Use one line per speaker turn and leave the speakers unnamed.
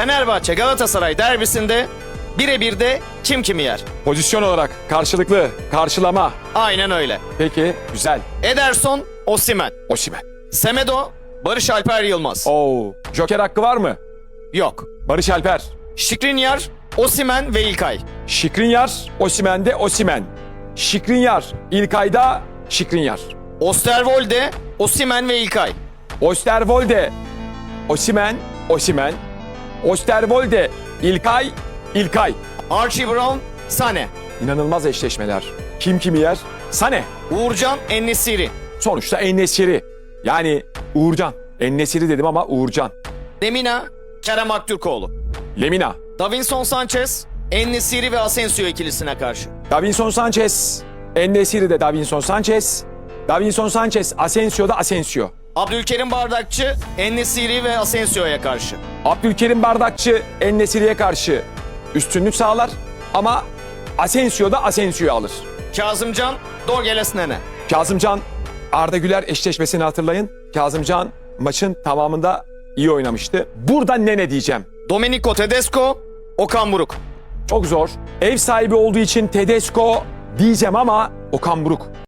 Fenerbahçe Galatasaray derbisinde birebir de kim kimi yer?
Pozisyon olarak karşılıklı, karşılama.
Aynen öyle.
Peki, güzel.
Ederson, Osimen.
Osimhen.
Semedo, Barış Alper Yılmaz.
Oo, Joker hakkı var mı?
Yok.
Barış Alper.
Şikrinyar, Osimen ve İlkay.
Şikrinyar, Osimen'de Osimen. Şikrinyar, İlkay'da Şikrinyar.
Osterwolde, Osimen ve İlkay.
Osterwolde, Osimen, Osimen. Osterwolde, İlkay, İlkay.
Archie Brown, Sane.
İnanılmaz eşleşmeler. Kim kimi yer? Sane.
Uğurcan, Ennesiri.
Sonuçta Ennesiri. Yani Uğurcan. Ennesiri dedim ama Uğurcan.
Demina, Kerem Aktürkoğlu.
Lemina.
Davinson Sanchez, Ennesiri ve Asensio ikilisine karşı.
Davinson Sanchez. Ennesiri de Davinson Sanchez. Davinson Sanchez, Asensio da Asensio.
Abdülkerim Bardakçı, Ennesiri ve Asensio'ya karşı.
Abdülkerim Bardakçı Ennesiri'ye karşı üstünlük sağlar ama Asensio da Asensio'yu alır.
Kazımcan, Dorgeles Nene.
Kazımcan Arda Güler eşleşmesini hatırlayın. Kazımcan maçın tamamında iyi oynamıştı. Burada ne ne diyeceğim.
Domenico Tedesco, Okan Buruk.
Çok zor. Ev sahibi olduğu için Tedesco diyeceğim ama Okan Buruk.